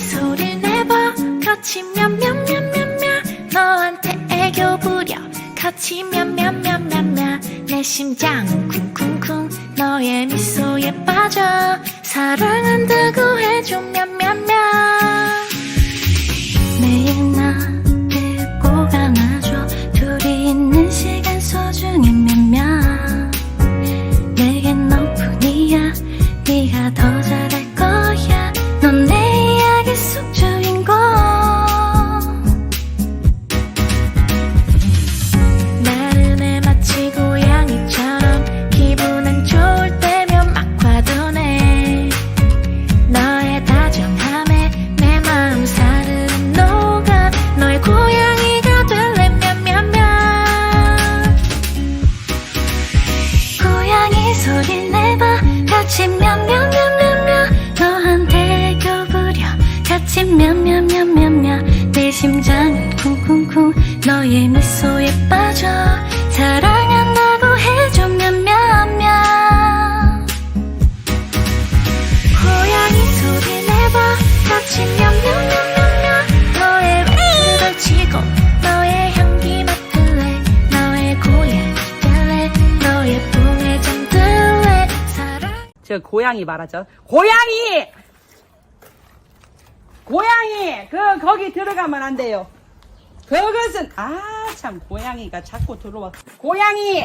소리를 내봐. 같이 냠냠냠냠냠 너한테 애교 부려. 같이 냠냠냠냠냠 내 심장은 쿵쿵쿵. 너의 미소에 빠져. 사랑한다고 해줘. 냠냠 소리 내봐. 같이 면면면면면 너한테 애교 부려. 같이 면면면면면 내 심장은 쿵쿵쿵. 너의 미소에 빠져. 사랑한다고 해줘 면면면 고양이 소리 내봐. 같이 냠 저 고양이 말하죠. 고양이! 고양이! 그, 거기 들어가면 안 돼요. 그것은, 아, 참, 고양이가 자꾸 들어와. 고양이!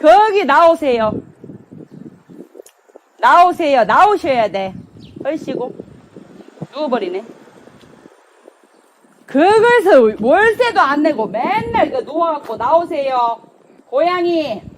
거기 나오세요. 나오세요. 나오셔야 돼. 얼씨고. 누워버리네. 그것을 월세도 안 내고 맨날 그 누워갖고 나오세요. 고양이!